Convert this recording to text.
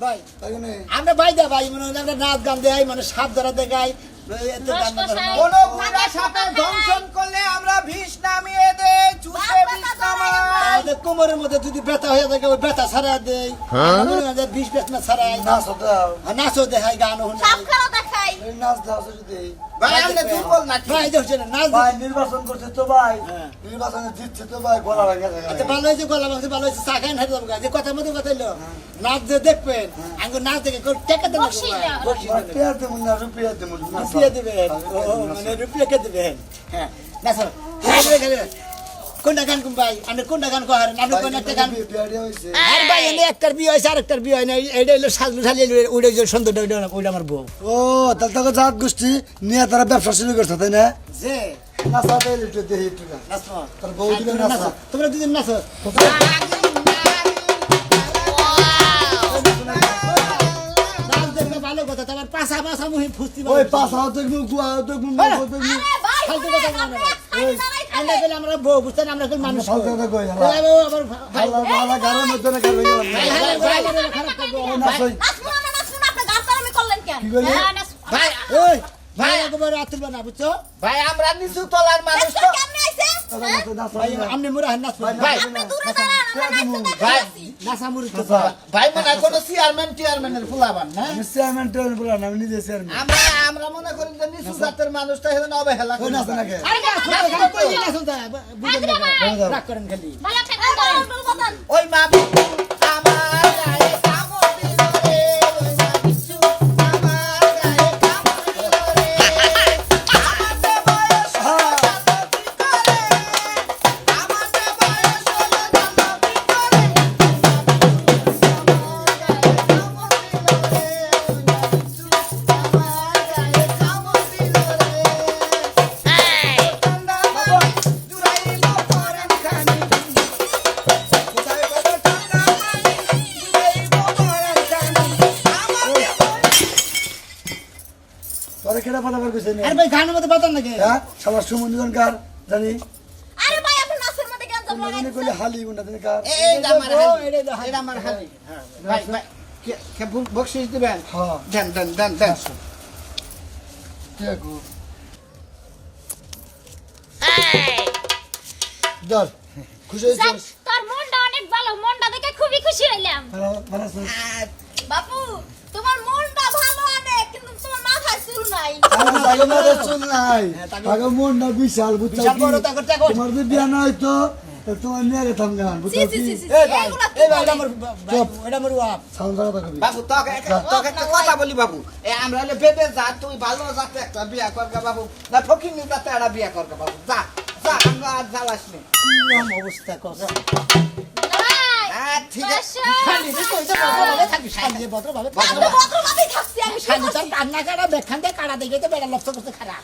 তাই না আমরা ভাই দা ভাই মনে হয় আমরা নাচ গান দেয় মানে সাপ ধরা দেখাই এত গান না করে। কোন কোমরের মধ্যে যদি ব্যথা হয়ে থাকে ওই ব্যথা ছাড়া দেয় মনে হয় বিষ বেচনা ছাড়াই নাচ নাচও দাও যদি। ভাই আমরা দুর্বল নাকি? ভাই দেখছে না নাচ ভাই নির্বাচন করছে তো ভাই। হ্যাঁ। নির্বাচনে জিতছে তো ভাই গলা ভেঙে আচ্ছা ভালো হয়েছে গলা ভাঙছে ভালো হয়েছে চা খাই হাঁটে যে কথা মতো কথা হইল নাচ যে দেখবেন আঙ্গুর নাচ দেখে টেকা দেবেন রুপিয়া দেবো না রুপিয়া দেবো রুপিয়া দিবেন। ও, মানে রুপিয়া কে দিবেন? হ্যাঁ না স্যার কোনটা গান ভাই আপনি কোনটা গান কহারেন আপনি কোন একটা গান আর ভাই এনে একটার বিয়ে হয়েছে আর একটার বিয়ে হয় না এইটা হইল সাজলু সাজিয়ে ওইটা যে সুন্দরটা ওইটা ওইটা আমার বউ। ও তাহলে তোকে জাত গোষ্ঠী নিয়ে তারা ব্যবসা শুরু করছে তাই না? যে তোমরা নাচা। নাচো। ভালো কথা তোমার পাশা পাশা মুহি ফুসতি ওই পাশা দেখব গুয়া দেখব দেখব আরে ভাই ফালতু কথা বলো না। দাঁড়াই আমরা। গেলে আমরা বউ বুঝছেন? আমরা গেলে মানুষ ফালতু কথা কই, আবার আবার আল্লাহ আল্লাহ মধ্যে না গাড়ি গেলাম ভাই ভাই খারাপ করব নাচ ওই নাচবো না, নাচবো আপনি গান তারামি করলেন কেন? কি করলি? হ্যাঁ, ভাই ওই। ভাই একবার রাত না বুঝছ ভাই আমরা নিচু তলার মানুষ তো। হ্যাঁ? আমনে মুরা হান নাচ ভাই আপনি ভাই। নাচা মুরি তো ভাই মনে হয় কোনো চেয়ারম্যান টিয়ারম্যানের ফুলাবান না আমি চেয়ারম্যান টেয়ারম্যান বললাম আমি নিজে চেয়ারম্যান আমরা আমরা মনে করি যে অবহেলা তোরা কেটা পাতা বার করছে আরে ভাই গানের মধ্যে বাতান নাকি? হ্যাঁ সবার সুমন্দিজন কার জানি। আরে ভাই, আপনি নাচের মধ্যে গান চাপ তোমরা কইলে হালি গুন্ডা জানি কার। এই আমার হালি এটা হলো। হালি। আমার হালি। ভাই ভাই কে- কে দিবেন? হ্যাঁ। দেন দেন দেন দেন। ঠিক দর খুশি যাক, তোর মনটা অনেক ভালো। মনটা দেখে খুবই খুশি হইলাম। ভালো ভালো বাপু তোমার মনটা ভালো অনেক কিন্তু তোমার মাথায় চুল হ্যাঁ, মন না বিশাল বুঝছ তোমার যদি বিয়া না হইতো তা তোমার নিয়ে গেতাম গান বুঝছ বাবু তোকে একটা- কথা বলি বাবু। এ আমরা হলে বেবে যা তুই ভালো যাতে একটা বিয়া করগা বাবু। না ফকিনি যাতে একটা বিয়া করগা বাবু। যা যা আমরা আর জ্বালাস নি। অবস্থা ভাই, হ্যাঁ ঠিক আছে। বসো। শালি রে কইতে ভদ্রভাবে থাকি শালি ভদ্রভাবে আমি ভদ্রভাবেই থাকছি, আমি তার কান্না কাটা বেখান দিয়ে কাটা দেখে তো বেড়া লক্ষ্য করতে খারাপ।